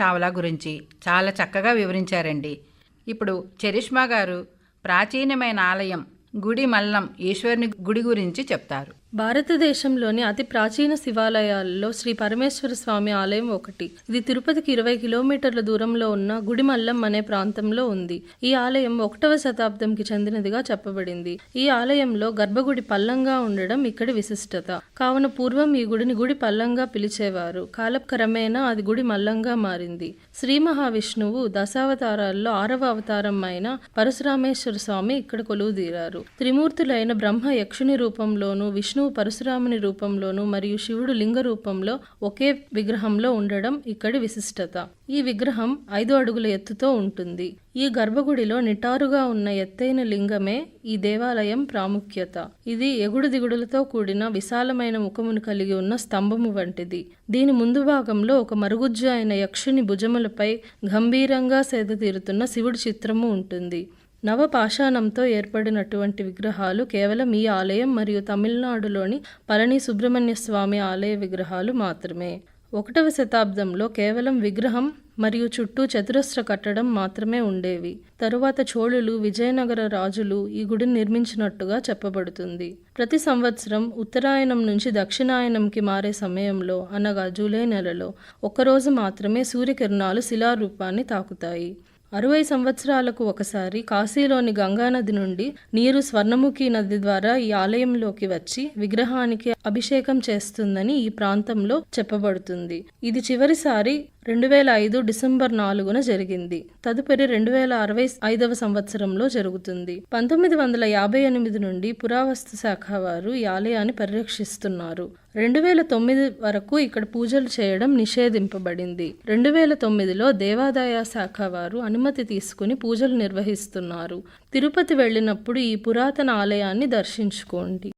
చావ్లా గురించి చాలా చక్కగా వివరించారండి. ఇప్పుడు చరిష్మా గారు ప్రాచీనమైన ఆలయం గుడి మల్లం ఈశ్వరుని గుడి గురించి చెప్తారు. భారతదేశంలోని అతి ప్రాచీన శివాలయాల్లో శ్రీ పరమేశ్వర స్వామి ఆలయం ఒకటి. ఇది తిరుపతికి ఇరవై కిలోమీటర్ల దూరంలో ఉన్న గుడిమల్లం అనే ప్రాంతంలో ఉంది. ఈ ఆలయం ఒకటవ శతాబ్దంకి చెందినదిగా చెప్పబడింది. ఈ ఆలయంలో గర్భగుడి పల్లంగా ఉండడం ఇక్కడి విశిష్టత. కావున పూర్వం ఈ గుడిని గుడి పల్లంగా పిలిచేవారు. కాలక్రమేణా అది గుడి మల్లంగా మారింది. శ్రీ మహావిష్ణువు దశావతారాల్లో ఆరవ అవతారం అయిన పరశురామేశ్వర స్వామి ఇక్కడ కొలువుదీరారు. త్రిమూర్తులైన బ్రహ్మ యక్షుని రూపంలోను విష్ణువు పరశురాముని రూపంలోను మరియు శివుడు లింగ రూపంలో ఒకే విగ్రహంలో ఉండడం ఇక్కడి విశిష్టత. ఈ విగ్రహం ఐదు అడుగుల ఎత్తుతో ఉంటుంది. ఈ గర్భగుడిలో నిటారుగా ఉన్న ఎత్తైన లింగమే ఈ దేవాలయం ప్రాముఖ్యత. ఇది ఎగుడు దిగుడులతో కూడిన విశాలమైన ముఖమును కలిగి ఉన్న స్తంభము వంటిది. దీని ముందు భాగంలో ఒక మరుగుజ్జు అయిన యక్షుని భుజములపై గంభీరంగా సేద తీరుతున్న శివుడి చిత్రము ఉంటుంది. నవపాషాణంతో ఏర్పడినటువంటి విగ్రహాలు కేవలం ఈ ఆలయం మరియు తమిళనాడులోని పళని సుబ్రహ్మణ్య స్వామి ఆలయ విగ్రహాలు మాత్రమే. ఒకటవ శతాబ్దంలో కేవలం విగ్రహం మరియు చుట్టూ చతురస్ర కట్టడం మాత్రమే ఉండేవి. తరువాత చోళులు విజయనగర రాజులు ఈ గుడిని నిర్మించినట్టుగా చెప్పబడుతుంది. ప్రతి సంవత్సరం ఉత్తరాయణం నుంచి దక్షిణాయనంకి మారే సమయంలో అనగా జూలై నెలలో ఒక్కరోజు మాత్రమే సూర్యకిరణాలు శిలారూపాన్ని తాకుతాయి. అరవై సంవత్సరాలకు ఒకసారి కాశీలోని గంగానది నుండి నీరు స్వర్ణముఖి నది ద్వారా ఈ ఆలయంలోకి వచ్చి విగ్రహానికి అభిషేకం చేస్తుందని ఈ ప్రాంతంలో చెప్పబడుతుంది. ఇది చివరిసారి రెండు వేల ఐదు డిసెంబర్ నాలుగున జరిగింది. తదుపరి రెండు వేల అరవై ఐదవ సంవత్సరంలో జరుగుతుంది. పంతొమ్మిది వందల యాభై ఎనిమిది నుండి పురావస్తు శాఖ వారు ఈ ఆలయాన్ని పరిరక్షిస్తున్నారు. రెండు వేల తొమ్మిది వరకు ఇక్కడ పూజలు చేయడం నిషేధింపబడింది. రెండు వేల తొమ్మిదిలో దేవాదాయ శాఖ వారు అనుమతి తీసుకుని పూజలు నిర్వహిస్తున్నారు. తిరుపతి వెళ్ళినప్పుడు ఈ పురాతన ఆలయాన్ని దర్శించుకోండి.